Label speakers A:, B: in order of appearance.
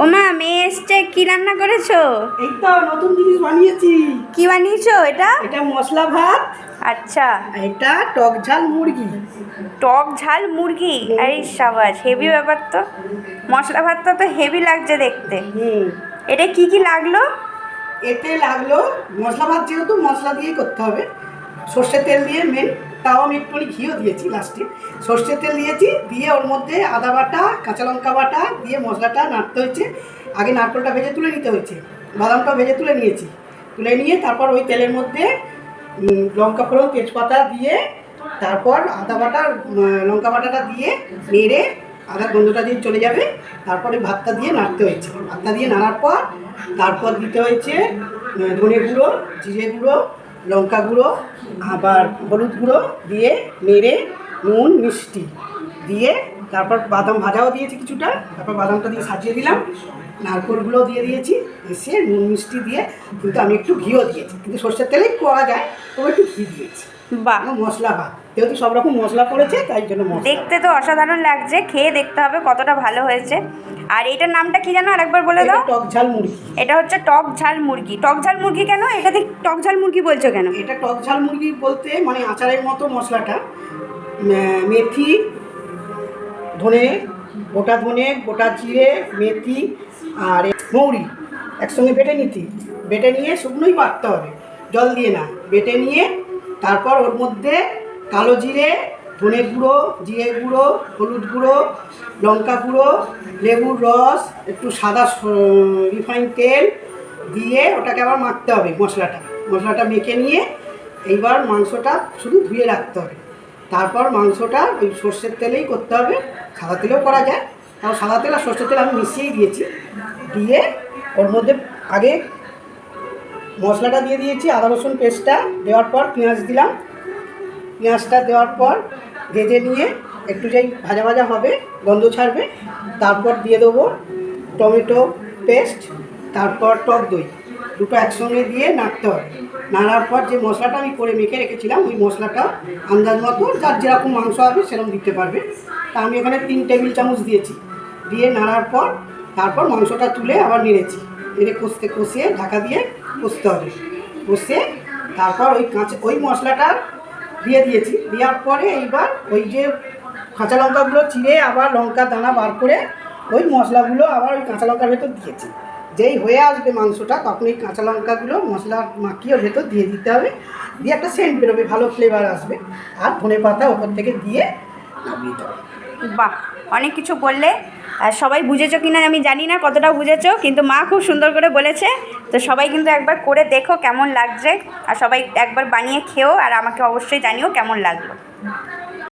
A: ও মা মেয়ে এসছে কি রান্না করেছ?
B: এই তো নতুন জিনিস বানিয়েছি।
A: কি বানিয়েছো এটা?
B: এটা মশলা ভাত
A: আচ্ছা।
B: এটা টক ঝাল মুরগি।
A: টক ঝাল মুরগি? আরে সাবাস হেভি ব্যাপার তো। মশলা ভাতটা তো হেভি লাগছে দেখতে। এটা কি কি লাগল?
B: এতে লাগল মশলা ভাত যেহেতু মশলা দিয়েই করতে হবে সর্ষের তেল দিয়ে মেন তাও আমি একটুখানি ঘিও দিয়েছি লাস্টে সর্ষের তেল দিয়েছি, দিয়ে ওর মধ্যে আদা বাটা, কাঁচা লঙ্কা বাটা, দিয়ে মশলাটা নাড়তে হয়েছে। আগে নারকেলটা ভেজে তুলে নিতে হয়েছে। বাদামটা ভেজে তুলে নিয়েছি। তুলে নিয়ে তারপর ওই তেলের মধ্যে লঙ্কা ফোড়ন, তেজপাতা দিয়ে তারপর আদা বাটা লঙ্কা বাটাটা দিয়ে নেড়ে আদার গন্ধটা দিয়ে চলে যাবে। তারপরে ভাতটা দিয়ে নাড়তে হয়েছে। ভাতটা দিয়ে নাড়ার পর তারপর দিতে হয়েছে ধনে গুঁড়ো, জিরে গুঁড়ো লঙ্কা গুঁড়ো আবার হলুদ গুঁড়ো দিয়ে নেড়ে নুন মিষ্টি দিয়ে তারপর বাদাম ভাজাও দিয়েছি কিছুটা। তারপর বাদামটা দিয়ে সাজিয়ে দিলাম। নারকলগুলো দিয়ে দিয়েছি। এসে নুন মিষ্টি দিয়ে কিন্তু আমি একটু ঘিও দিয়েছি। কিন্তু সর্ষের তেলেই করা যায় তবে একটু ঘি দিয়েছি। বা মশলা ভাত যেহেতু সব রকম মশলা পড়েছে তাই জন্য
A: দেখতে তো অসাধারণ লাগছে খেয়ে দেখতে হবে কতটা ভালো হয়েছে। আর এটার নামটা কি জানো আরেকবার বলে দাও?
B: টক ঝাল মুরগি।
A: এটা হচ্ছে টক ঝাল মুরগি। টক ঝাল মুরগি কেন? এটাতে টক ঝাল মুরগি বলছো কেন?
B: এটা টক ঝাল মুরগি বলতে মানে আচারের মতো মশলাটা। মেথি ধনে গোটা ধনে গোটা জিরে মেথি আর মৌরি একসঙ্গে বেটে নিতি। বেটে নিয়ে শুকনোই বাটতে হবে। জল দিয়ে না বেটে নিয়ে তারপর ওর মধ্যে কালো জিরে, ধনে গুঁড়ো, জিরে গুঁড়ো, হলুদ গুঁড়ো, লঙ্কা গুঁড়ো, লেবুর রস, একটু সাদা রিফাইন তেল দিয়ে ওটাকে আবার মাখতে হবে মশলাটা। মশলাটা মেখে নিয়ে এইবার মাংসটা শুধু ধুয়ে রাখতে হবে। তারপর মাংসটা ওই সর্ষের তেলেই করতে হবে। সাদা তেলেও করা যায়। তাও সাদা তেল আর সর্ষের তেল আমি মিশিয়েই দিয়েছি। দিয়ে ওর মধ্যে আগে মশলাটা দিয়ে দিয়েছি, আদা রসুন পেস্টটা। দেওয়ার পর পেঁয়াজ দিলাম। পেঁয়াজটা দেওয়ার পর ভেজে নিয়ে একটু যেই ভাজা ভাজা হবে, গন্ধ ছাড়বে, তারপর দিয়ে দেবো টমেটো পেস্ট, তারপর টক দই। দুটো একসঙ্গে দিয়ে নাড়তে হবে। নাড়ার পর যে মশলাটা আমি করে মেখে রেখেছিলাম, ওই মশলাটা আন্দাজ মতো যার যেরকম মাংস হবে সেরকম দিতে পারবে। তা আমি এখানে তিন টেবিল চামচ দিয়েছি। দিয়ে নাড়ার পর, তারপর মাংসটা তুলে আবার নেড়েছি। নেড়ে কষতে কষিয়ে ঢাকা দিয়ে কষতে হবে। কষে তারপর ওই কাঁচা, ওই মশলাটা দিয়ে দিয়েছি। দেওয়ার পরে এইবার ওই যে কাঁচা লঙ্কাগুলো চিড়ে আবার লঙ্কা দানা বার করে ওই মশলাগুলো আবার ওই কাঁচা লঙ্কার ভেতর দিয়েছি। যেই হয়ে আসবে মাংসটা তখন এই কাঁচা লঙ্কাগুলো মশলা মাখিয়ে ভেতর দিয়ে দিতে হবে। দিয়ে একটা সেন্ট বেরোবে, ভালো ফ্লেভার আসবে। আর ধনে পাতা ওপর থেকে দিয়ে নামিয়ে দেবে।
A: বাহ, অনেক কিছু বললে আর সবাই বুঝেছ কি না আমি জানি না কতটা বুঝেছ, কিন্তু মা খুব সুন্দর করে বলেছে। তো সবাই কিন্তু একবার করে দেখো কেমন লাগছে, আর সবাই একবার বানিয়ে খেও, আর আমাকে অবশ্যই জানিও কেমন লাগল।